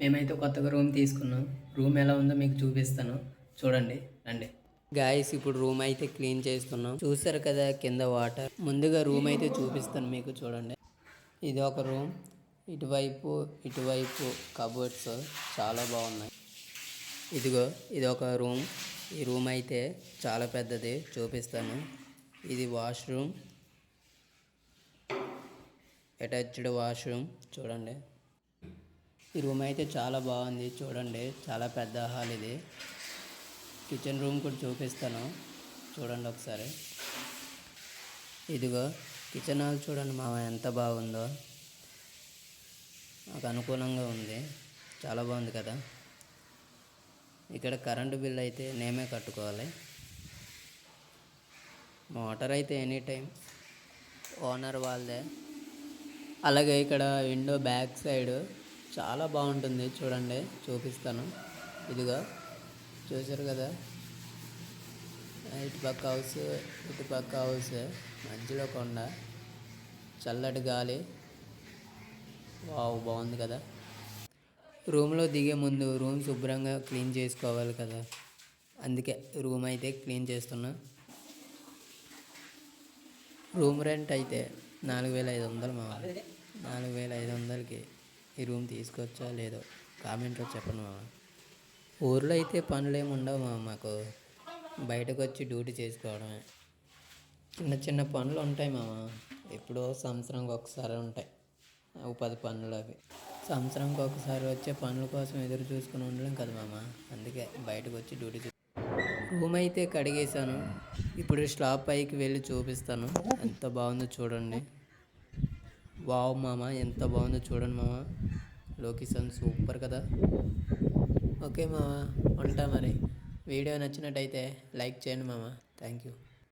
మేమైతే కొత్తగా రూమ్ తీసుకున్నాం. రూమ్ ఎలా ఉందో మీకు చూపిస్తాను. చూడండి రండి. గాయస్ ఇప్పుడు రూమ్ అయితే క్లీన్ చేస్తున్నాం. చూసారు కదా కింద వాటర్ ముందుగా రూమ్ అయితే చూపిస్తాను మీకు చూడండి. ఇది ఒక రూమ్ ఇటువైపు ఇటువైపు కబోర్డ్స్ చాలా బాగున్నాయి. ఇదిగో ఇది ఒక రూమ్ ఈ రూమ్ అయితే చాలా పెద్దది. చూపిస్తాను. ఇది వాష్రూమ్ అటాచ్డ్ వాష్రూమ్ చూడండి. ఈ రూమ్ అయితే చాలా బాగుంది చూడండి. చాలా పెద్ద హాల్ ఇది. కిచెన్ రూమ్ కూడా చూపిస్తాను. చూడండి ఒకసారి. ఇదిగో కిచెన్ హాల్ చూడండి మామ ఎంత బాగుందో. నాకు అనుకూలంగా ఉంది. చాలా బాగుంది కదా. ఇక్కడ కరెంటు బిల్ అయితే నేమే కట్టుకోవాలి. మోటార్ అయితే ఎనీ టైం ఓనర్ వాళ్ళదే. అలాగే ఇక్కడ విండో బ్యాక్ సైడ్ చాలా బాగుంటుంది. చూడండి చూపిస్తాను. ఇదిగో చూసారు కదా? ఇటు పక్క హౌస్ ఇటు పక్క హౌస్ మధ్యలో కొండ చల్లటి గాలి. వావ్ బాగుంది కదా? రూమ్లో దిగే ముందు రూమ్ శుభ్రంగా క్లీన్ చేసుకోవాలి కదా? అందుకే రూమ్ అయితే క్లీన్ చేస్తున్నా. రూమ్ రెంట్ అయితే నాలుగు వేల ఐదు వందలు మామ నాలుగు వేల ఐదు వందలకి ఈ రూమ్ తీసుకొచ్చా లేదో కామెంట్లో చెప్పను మామ. ఊర్లో అయితే పనులు ఏమి ఉండవు మామ మాకు. బయటకు వచ్చి డ్యూటీ చేసుకోవడమే. చిన్న చిన్న పనులు ఉంటాయి మామ. ఎప్పుడో సంవత్సరంకి ఒకసారి ఉంటాయి. ఓ పది పనులు అవి. సంవత్సరంకి ఒకసారి వచ్చే పనుల కోసం ఎదురు చూసుకుని ఉండలేం కదా మామ. అందుకే బయటకు వచ్చి డ్యూటీ చే- రూమ్ అయితే కడిగేశాను. ఇప్పుడు స్లాబ్ పైకి వెళ్ళి చూపిస్తాను. ఎంత బాగుందో చూడండి. వావ్ మామ ఎంత బాగుందో చూడండి మామ. లొకేషన్ సూపర్ కదా. ఓకే మామ ఉంటా మరి. వీడియో నచ్చినట్టయితే లైక్ చేయండి మామ. Thank you.